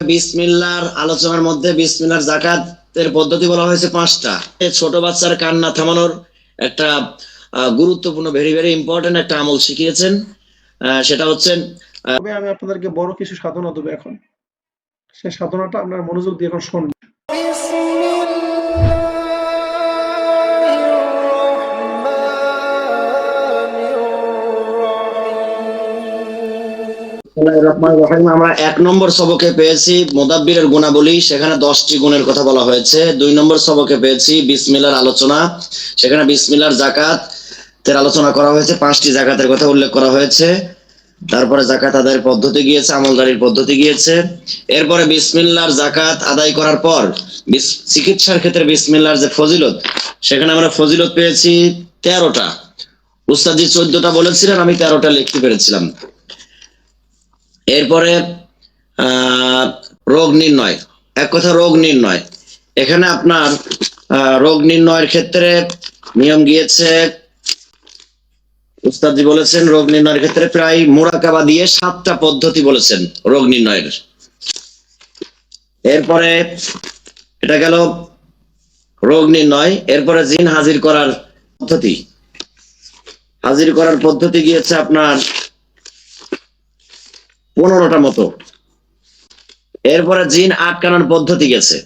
বিসমিল্লার আলোচনার মধ্যে বিসমিল্লার জাকাতের পদ্ধতি বলা হয়েছে পাঁচটা। ছোট বাচ্চার কান্না থামানোর একটা গুরুত্বপূর্ণ ভেরি ভেরি ইম্পর্টেন্ট একটা আমল শিখিয়েছেন। সেটা হচ্ছে আমি আপনাদেরকে বড় কিছু সাধনা দেবো এখন। সেই সাধনাটা আপনার মনোযোগ দিয়ে এখন শুনবেন আমরা এক নম্বর সবকে পেয়েছি মোদাব্বিরের গুণাবলী, সেখানে দশটি গুণের কথা বলা হয়েছে। দুই নম্বর সবকে পেয়েছি বিসমিল্লার আলোচনা, সেখানে বিসমিল্লার জাকাত এর আলোচনা করা হয়েছে, পাঁচটি জাকাতের কথা উল্লেখ করা হয়েছে। তারপরে জাকাত আদায়ের পদ্ধতি গিয়েছে, আমলদারির পদ্ধতি গিয়েছে। এরপরে বিসমিল্লার জাকাত আদায় করার পর চিকিৎসার ক্ষেত্রে বিসমিল্লার যে ফজিলত, সেখানে আমরা ফজিলত পেয়েছি তেরোটা। উস্তাদি চোদ্দটা বলেছিলেন, আমি তেরোটা লিখতে পেরেছিলাম। এরপরে রোগ নির্ণয়। এক কথা রোগ নির্ণয়। এখানে আপনার রোগ নির্ণয়ের ক্ষেত্রে নিয়ম গিয়েছে, উস্তাদজি বলেছেন, রোগ নির্ণয়ের ক্ষেত্রে প্রায় মোরাকাবা দিয়ে সাতটা পদ্ধতি বলেছেন রোগ নির্ণয়ের। এরপরে এটা গেল রোগ নির্ণয়। এরপরে জিন হাজির করার পদ্ধতি। হাজির করার পদ্ধতি গিয়েছে আপনার পনেরোটা মতো। এরপরে জিন আটকানোর পদ্ধতি গেছে।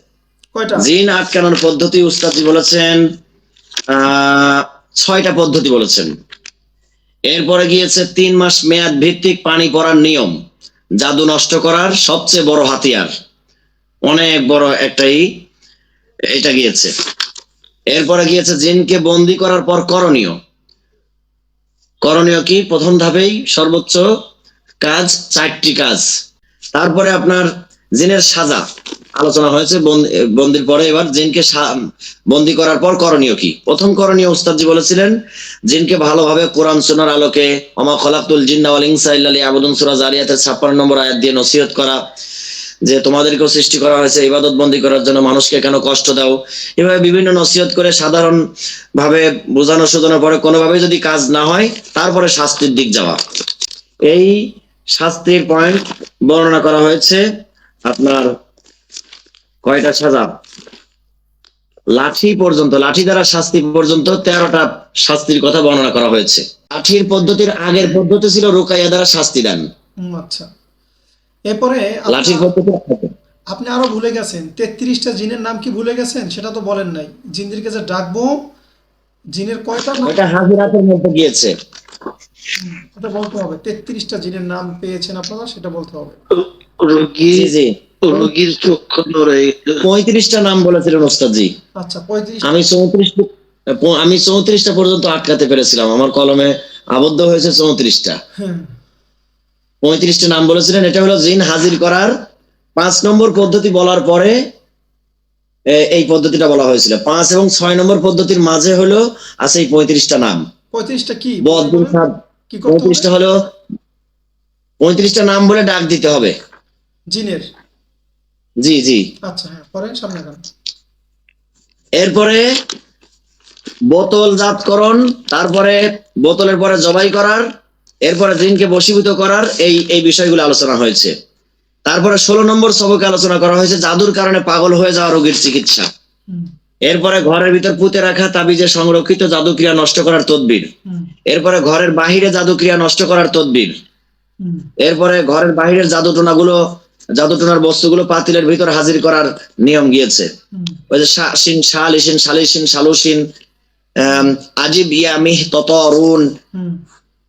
জিন আটকানোর পদ্ধতি উস্তাদি বলেছেন ছয়টা পদ্ধতি বলেছেন। এরপরে গিয়েছে তিন মাস মেয়াদ ভিত্তিক পানি পড়ার নিয়ম জাদু নষ্ট করার সবচেয়ে বড় হাতিয়ার। অনেক বড় একটাই এটা গিয়েছে। এরপরে গিয়েছে জিনকে বন্দি করার পর করণীয়। করণীয় কি? প্রথম ধাপেই সর্বোচ্চ কাজ, চারটি কাজ। তারপরে আপনার জিনের সাজা আলোচনা হয়েছে, বন্দি- বন্দির পরে এবার জিনকে বন্দি করার পর করণীয় কি? প্রথম করণীয় উস্তাদজি বলেছিলেন, জিনকে ভালোভাবে কোরআন সোনার আলোকে অমা খলাকুল জিন্না ইনসা লিয়াবুদুন, সূরা জারিয়াতের 56 নম্বর আয়াত দিয়ে নসিহত করা, যে তোমাদেরকেও সৃষ্টি করা হয়েছে ইবাদত বন্দি করার জন্য, মানুষকে কেন কষ্ট দাও? এভাবে বিভিন্ন নসিহত করে সাধারণ ভাবে বোঝানো শোধানোর পরে কোনোভাবে যদি কাজ না হয়, তারপরে শাস্তির দিক যাওয়া। এই শাস্তির পয়েন্ট বর্ণনা করা হয়েছে আপনার কয়টা সাজা? লাঠি পর্যন্ত লাঠি দ্বারা শাস্তি পর্যন্ত তেরোটা শাস্তির কথা বর্ণনা করা হয়েছে। লাঠির পদ্ধতির আগের পদ্ধতি ছিল রুকাইয়া দ্বারা শাস্তি দেন। আচ্ছা। এরপরে আপনি- লাঠির পদ্ধতি আপনি আরও ভুলে গেছেন। তেত্রিশটা জিনের নাম কি ভুলে গেছেন? সেটা তো বলেন নাই। জিনদেরকে যে ডাকবো জিনের কয়টা হাজিরাতের মধ্যে গিয়েছে? ওটা বলতে হবে। তেত্রিশটা জিনের নাম পেয়েছেন আপনারা সেটা বলতে হবে। রোগী জি জি। রোগীর চক্ষু পঁয়ত্রিশটা নাম বলেছিলেন ওস্তাদজি। আচ্ছা পঁয়ত্রিশ আমি চৌত্রিশ আমি চৌত্রিশটা পর্যন্ত আটকাতে পেরেছিলাম। আমার কলমে আবদ্ধ হয়েছে চৌত্রিশটা। পঁয়ত্রিশটা নাম বলেছিলেন এটা হলো জিন হাজির করার পাঁচ নম্বর পদ্ধতি বলার পরে এই পদ্ধতিটা বলা হয়েছিল। পাঁচ এবং ছয় নম্বর পদ্ধতির মাঝে হলো আছে এই পঁয়ত্রিশটা নাম। পঁয়ত্রিশটা কি? সাদ কি করতে হবে? হলো পঁয়ত্রিশটা নাম বলে ডাক দিতে হবে। জিনের? জি জি। আচ্ছা হ্যাঁ পরে সামনে এরপরে বোতল জাতকরণ তারপরে বোতলের পরে জবাই করার এরপরে জিনকে বশীভূত করার এই এই বিষয়গুলো আলোচনা হয়েছে। তারপরে ষোলো নম্বর সবকে আলোচনা করা হয়েছে জাদুর কারণে পাগল হয়ে যাওয়া রোগীর চিকিৎসা। এরপরে ঘরের ভিতর পুঁতে রাখা তাবিজে সংরক্ষিত জাদুক্রিয়া নষ্ট করার তদবির। এরপরে ঘরের বাহিরে জাদুক্রিয়া নষ্ট করার তদবির। এরপরে ঘরের বাহিরের জাদুটোনা গুলো জাদুটোনার বস্তুগুলো পাতিলের ভিতর হাজির করার নিয়ম গিয়েছে। ওই যে শাসিন শালিসিন শালিসিন শালুসিন আম, আজিব ইয়ামিহ ততরুন হুম,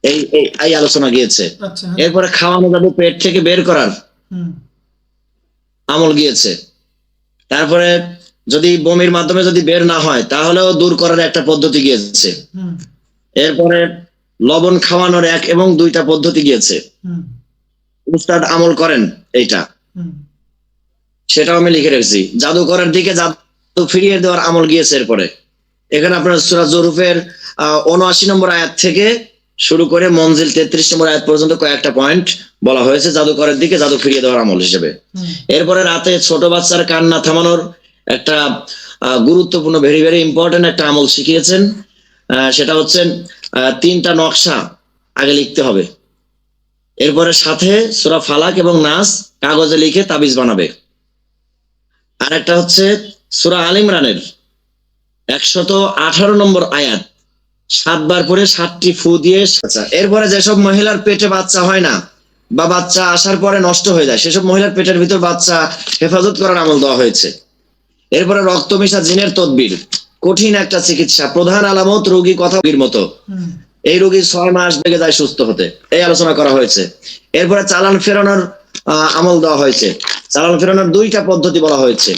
এই এই এই আলোচনা গিয়েছে। আচ্ছা। এরপরে খাওয়ানো যাবে পেট থেকে বের করার আমল গিয়েছে। তারপরে যদি বমির মাধ্যমে যদি বের না হয় তাহলেও দূর করার একটা পদ্ধতি গিয়েছে। এরপরে লবণ খাওয়ানোর এক এবং দুইটা পদ্ধতি গিয়েছে। উস্তাদ আমল করেন এইটা। সেটাও আমি লিখে রেখেছি। জাদু করার দিকে জাদু ফিরিয়ে দেওয়ার আমল গিয়েছে এরপরে। এখানে আপনার সুরা জরুফের উনআশি নম্বর আয়াত থেকে শুরু করে মঞ্জিল তেত্রিশ নম্বর আয়াত পর্যন্ত কয়েকটা পয়েন্ট বলা হয়েছে জাদুকরের দিকে জাদু ফিরিয়ে দেওয়ার আমল হিসেবে। এরপরে রাতে ছোট বাচ্চার কান্না থামানোর একটা গুরুত্বপূর্ণ ভেরি ভেরি ইম্পর্টেন্ট একটা আমল শিখিয়েছেন। সেটা হচ্ছে আহ, তিনটা নকশা আগে লিখতে হবে। এরপরে সাথে সুরা ফালাক এবং নাস কাগজে লিখে তাবিজ বানাবে। আর একটা হচ্ছে সুরা আল ইমরানের একশত আঠারো নম্বর আয়াত। সাতবার করে সাতটি ফু দিয়ে আচ্ছা এরপরে যেসব মহিলার পেটে বাচ্চা হয় না বা বাচ্চা আসার পরে নষ্ট হয়ে যায় সেসব মহিলার পেটের ভিতর বাচ্চা হেফাজত করার আমল দেওয়া হয়েছে। এরপরে রক্ত মেশা জিনের তদবির। কঠিন একটা চিকিৎসা, প্রধান আলামত রোগী কথা মতো। এই রোগী ছয় মাস লেগে যায় সুস্থ হতে। এই আলোচনা করা হয়েছে। এরপরে চালান ফেরানোর আমল দেওয়া হয়েছে। চালান ফেরানোর দুইটা পদ্ধতি বলা হয়েছে।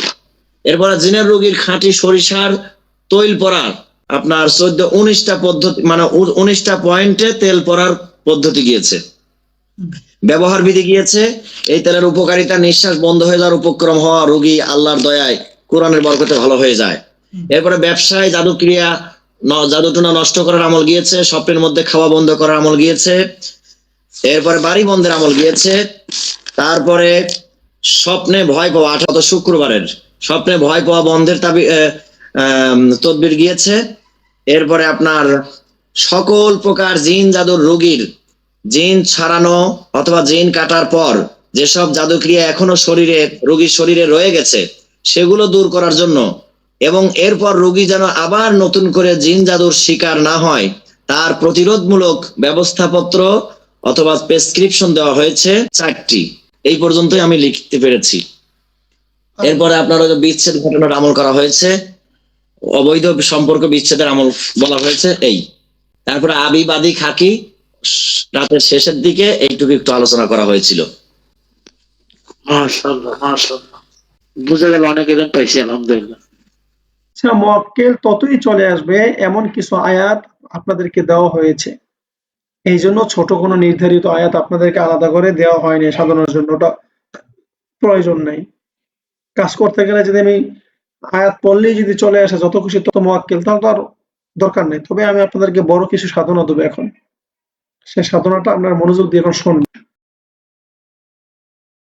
এরপরে জিনের রোগীর খাঁটি সরিষার তৈল পরার আপনার চোদ্দ উনিশটা পদ্ধতি মানে উনিশটা পয়েন্টে তেল পরার পদ্ধতি গিয়েছে। ব্যবহার বিধি গিয়েছে। এই তেলের উপকারিতা নিঃশ্বাস বন্ধ হয়ে যাওয়ার উপক্রম হওয়া রোগী আল্লাহর দয়ায় কোরআনের বরকতে ভালো হয়ে যায়। এরপরে ব্যবসায় জাদুক্রিয়া ন- জাদুটনা নষ্ট করার আমল গিয়েছে স্বপ্নের মধ্যে খাওয়া বন্ধ করার আমল গিয়েছে এরপরে বাড়ি বন্ধের আমল গিয়েছে তারপরে স্বপ্নে ভয় পাওয়া আঠারো শুক্রবারের স্বপ্নে ভয় পাওয়া বন্ধের তাবি তদবির গিয়েছে এরপরে আপনার সকল প্রকার জিন জাদুর রোগীর জিন ছাড়ানো অথবা জিন কাটার পর যেসব জাদুক্রিয়া এখনও শরীরে রোগীর শরীরে রয়ে গেছে সেগুলো দূর করার জন্য। এবং এরপর রোগী যেন আবার নতুন করে জিন জাদুর শিকার না হয়, তার প্রতিরোধমূলক ব্যবস্থাপত্র অথবা প্রেসক্রিপশন দেওয়া হয়েছে চারটি। এই পর্যন্তই আমি লিখতে পেরেছি। এরপরে আপনার বিচ্ছেদ ঘটনার আমল করা হয়েছে। অবৈধ সম্পর্ক বিচ্ছেদের আমল বলা হয়েছে, এই। তারপরে আবিবাদী খাকি রাতের শেষের দিকে এইটুকু একটু আলোচনা করা হয়েছিল। মাশাল্লাহ মাশাল্লাহ বুঝে গেল অনেক এজন পাইছি, আলহামদুলিল্লাহ। আচ্ছা মোয়াক্কেল ততই চলে আসবে, এমন কিছু আয়াত আপনাদেরকে দেওয়া হয়েছে। এই জন্য ছোট কোনো নির্ধারিত আয়াত আপনাদেরকে আলাদা করে দেওয়া হয়নি সাধনার জন্য প্রয়োজন নাই। কাজ করতে গেলে যদি আমি আয়াত পড়লেই যদি চলে আসে, যত খুশি তত মোয়াক্কেল তাহলে তো আর দরকার নেই। তবে আমি আপনাদেরকে বড় কিছু সাধনা দেবো এখন। সেই সাধনাটা আপনার মনোযোগ দিয়ে এখন শুনবেন